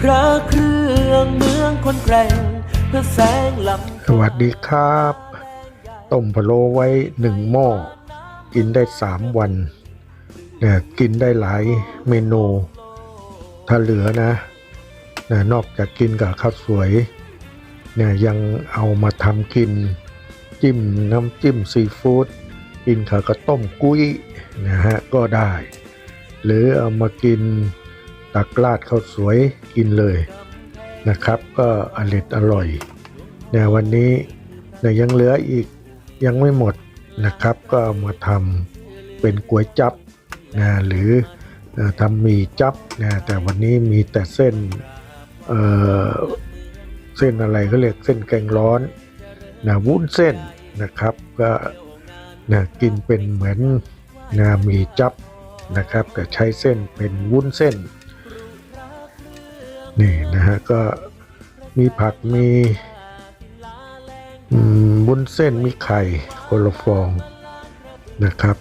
พระเครื่องเมืองคนแกร่งเพื่อแสงลำสวัสดีครับต้มพะโล้ไว้หนึ่งหม้อ กินได้สามวันเนี่ยกินได้หลายเมนู ถ้าเหลือนะนะนอกจากกินกับข้าวสวยเนี่ยยังเอามาทำกิน จิ้มน้ำจิ้มซีฟู้ดกินกับกระต้มกุ้ยนะฮะก็ได้ หรือเอามากิน ตักราดข้าวสวยกินเลยนะครับ ก็อร่อยอร่อยเนี่ยวันนี้เนี่ยยังเหลืออีกยังไม่หมดนะครับ ก็มาทำเป็นก๋วยจับนะหรือทำมีจับนะแต่วันนี้มีแต่เส้นเอ่อเส้นอะไรก็เรียกเส้นแกงร้อนนะวุ้นเส้นนะครับก็นะกินเป็นเหมือนนะหมี่จับนะครับ แต่ใช้เส้นเป็นวุ้นเส้น นี่นะฮะก็มีผักมีบุ้นเส้นมีไข่คนละฟองนะครับ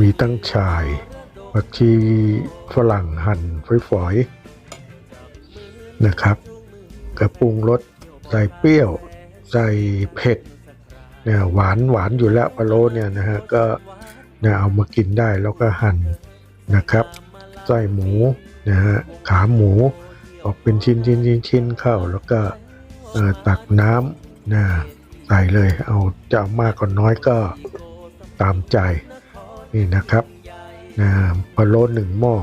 มีตั้งชายผักชีฝรั่งหั่นฝอยๆนะครับกระปรุงรสใส่เปรี้ยว ใส่เผ็ดเนี่ยหวานหวานอยู่แล้วพะโลเนี่ยนะฮะก็เนี่ยเอามากินได้แล้วก็หั่นนะครับไส้หมูนะฮะขาหมู ออกเป็นชิ้นชิ้นชิ้นชิ้นๆเข้า แล้วก็ตักน้ำนะใส่เลย เอาจะมากก็น้อยก็ตามใจนี่นะครับนะพะโล้หนึ่งหม้อ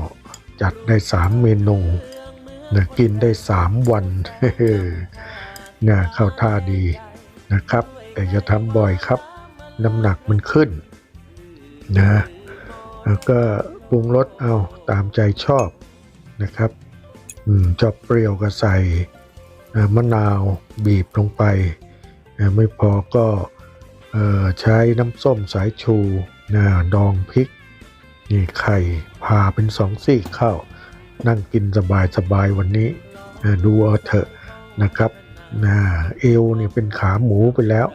จัดได้สามเมนูนะกินได้สามวันนะเข้าท่าดีนะครับ แต่จะทำบ่อยครับ น้ำหนักมันขึ้นนะแล้วก็ปรุงรสเอาตามใจชอบนะครับ อืมชอบเปรี้ยวก็ใส่มะนาวบีบลงไป ไม่พอก็ใช้น้ำส้มสายชูนะดองพริกนี่ไข่พาเป็นสองซี่ข้าวนั่งกินสบายสบายวันนี้ดูเอาเถอะนะครับนะเอวนี่เป็นขาหมูไปแล้ว